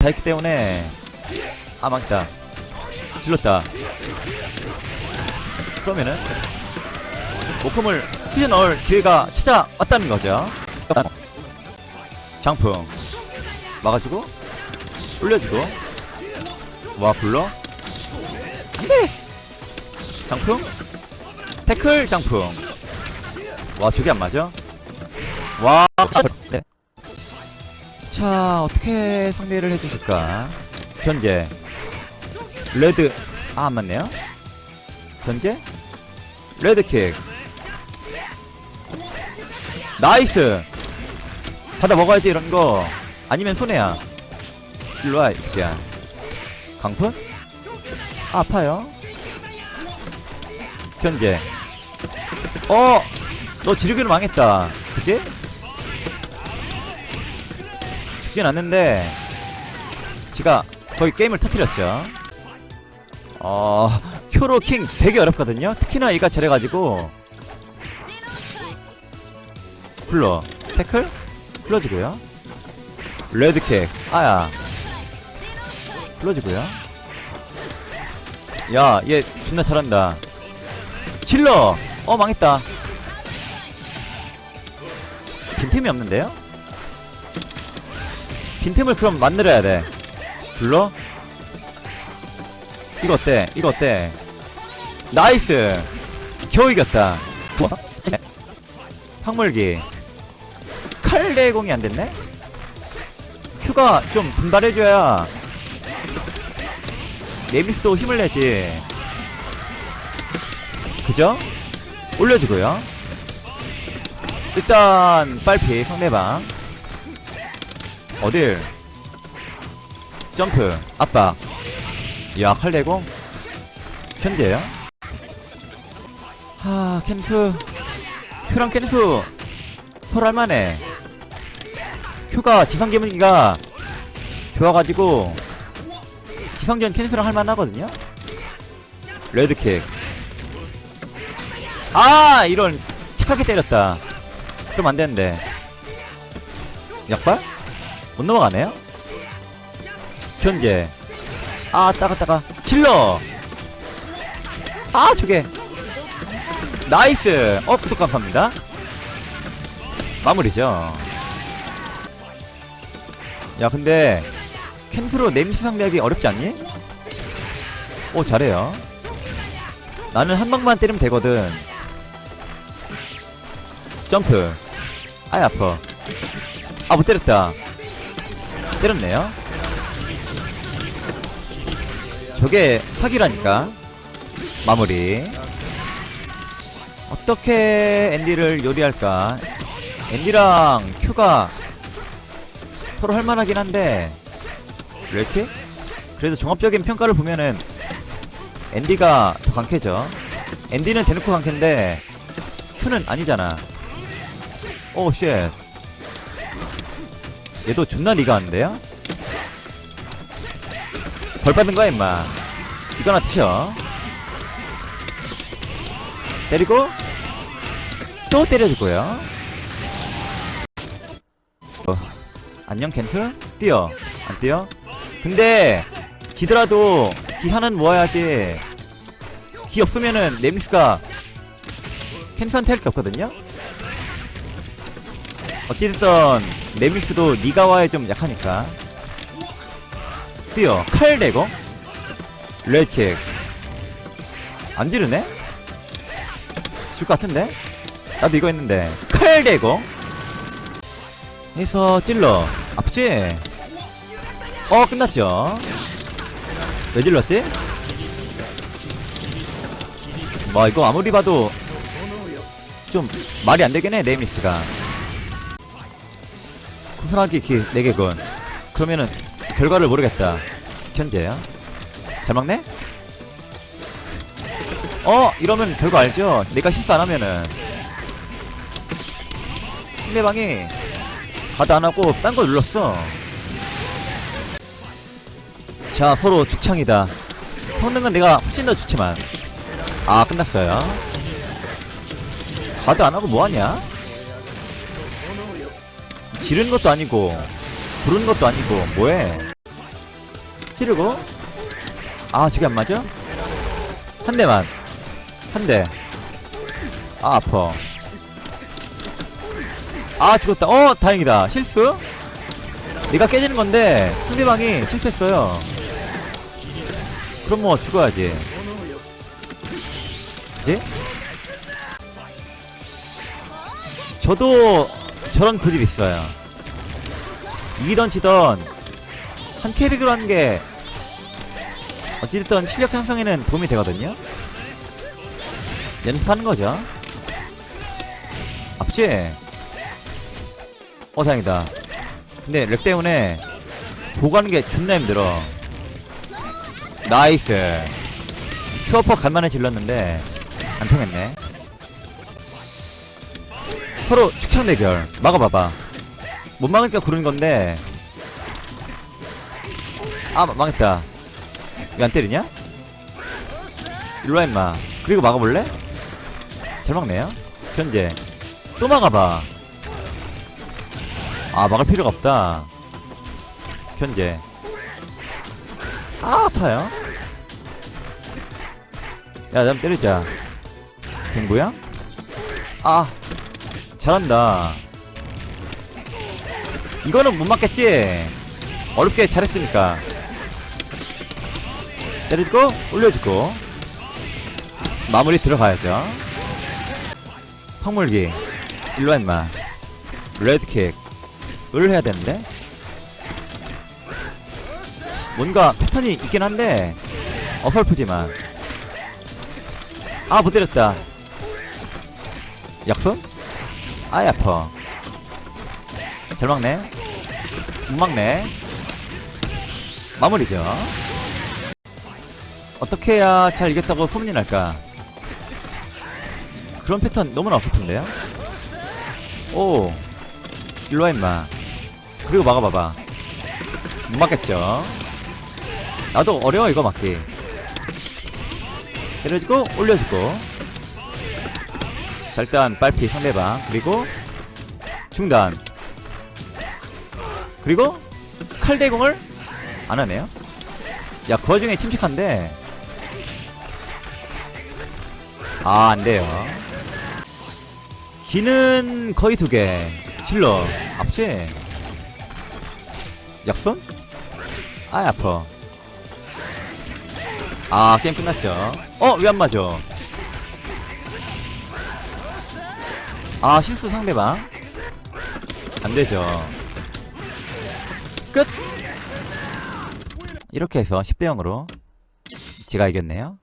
다 있기 때문에 아 망했다. 질렀다. 그러면은 목품을 수제 넣을 기회가 찾아왔다는 거죠. 장풍 막아주고 올려주고. 와 불러. 안돼 장풍? 태클 장풍. 와 저게 안 맞아? 와 네. 자 어떻게 상대를 해주실까? 현재 레드. 아 안 맞네요. 현재 레드킥. 나이스. 받아 먹어야지 이런 거. 아니면 손해야. 일로와 이 새끼야. 강손 아, 아파요? 현재 어 너 지르기로 망했다. 그치? 죽진 않는데 지가 거의 게임을 터뜨렸죠. 어 효로킹 되게 어렵거든요. 특히나 얘가 잘해가지고. 불러 태클? 불러주고요. 레드킥. 아야. 불러주고요. 야얘 존나 잘한다. 질러! 어 망했다. 빈틈이 없는데요 빈틈을 그럼 만들어야 돼. 불러? 이거 어때? 이거 어때? 나이스! 겨우 이겼다. 황물기. 칼내공이 안 됐네? 큐가 좀 분발해줘야 네미스도 힘을 내지. 그죠? 올려주고요. 일단 빨피 상대방 어딜? 점프. 압박 야 칼내공 현재요 하 캔수. 큐랑 캔수. 서로 할만해. 큐가 지성개문기가 좋아가지고 지성전 캔수랑 할만하거든요? 레드킥. 아 이런 착하게 때렸다. 그럼 안되는데. 약발? 못 넘어가네요? 현재. 아 따가 따가. 질러! 아 저게. 나이스! 어 구독 감사합니다. 마무리죠. 야 근데 캔스로 네임스 상대하기 어렵지 않니? 오 잘해요. 나는 한 방만 때리면 되거든. 점프. 아이 아파. 아 못 때렸다 때렸네요. 저게 사기라니까. 마무리. 어떻게 앤디를 요리할까? 앤디랑 큐가 서로 할만하긴 한데. 왜 이렇게? 그래도 종합적인 평가를 보면은 앤디가 더 강캐죠. 앤디는 대놓고 강캐인데 큐는 아니잖아. 오쉣 얘도 존나 리가한데요? 벌 받은 거야 임마. 이거나 드셔. 때리고 또 때려주고요. 어, 안녕 캔스 뛰어. 안 뛰어? 근데 지더라도 기 하나는 모아야지. 기 없으면은 네미스가 캔스한테 할 게 없거든요 어찌됐든 네미스도 니가와에 좀 약하니까. 뛰어. 칼 내고 레드킥. 안 지르네? 질 것 같은데? 나도 이거 했는데. 칼 대고 해서 찔러. 아프지? 어 끝났죠? 왜 질렀지? 뭐 이거 아무리 봐도 좀 말이 안 되긴 해 네미스가 구순하기 기 4개군 그러면은 결과를 모르겠다. 현재야. 잘 막네? 어 이러면 결과 알죠? 내가 실수 안 하면은. 상대방이 가드 안 하고 딴 거 눌렀어. 자 서로 죽창이다. 성능은 내가 훨씬 더 좋지만. 아 끝났어요. 가드 안 하고 뭐하냐 지르는 것도 아니고 부르는 것도 아니고 뭐해? 찌르고? 아 저게 안 맞아? 한 대만. 한 대. 아 아파. 아 죽었다. 어 다행이다. 실수? 내가 깨지는 건데 상대방이 실수했어요. 그럼 뭐 죽어야지. 그지? 저도 저런 고집 있어요. 이기던 지던 한 캐릭을 하는 게 어찌됐든 실력 향상에는 도움이 되거든요? 연습하는 거죠. 앞지? 어 다행이다. 근데 렉 때문에 보고 하는 게 존나 힘들어. 나이스. 추어퍼 간만에 질렀는데 안 통했네 서로 축창 대결. 막아봐봐. 못 막으니까 구르는 건데. 아 마- 망했다. 왜 안 때리냐? 일로와 임마. 그리고 막아볼래? 잘 막네요. 현재. 또 막아봐. 아 막을 필요가 없다. 현재. 아 아파요. 야나 때리자. 갱구야? 아 잘한다. 이거는 못 맞겠지? 어렵게 잘했으니까. 때려주고 올려주고. 마무리 들어가야죠. 성물기. 일로와 임마. 레드킥 을 해야 되는데? 뭔가 패턴이 있긴 한데 어설프지만. 아 못 때렸다. 약손? 아이 아파. 잘 막네. 못 막네. 마무리죠. 어떻게 해야 잘 이겼다고 소문이 날까? 그런 패턴 너무나 어설픈데요? 오. 일로와 임마. 그리고 막아봐봐. 못 막겠죠? 나도 어려워 이거 막기. 때려주고 올려주고 자 일단 빨피 상대방. 그리고 중단. 그리고 칼대공을 안 하네요. 야그 와중에 침착한데. 아 안돼요. 기는 거의 두개. 질러 앞지? 약손? 아 아파. 아 게임 끝났죠. 어 왜 안 맞아 아 실수 상대방. 안되죠. 끝! 이렇게 해서 10대 0으로 제가 이겼네요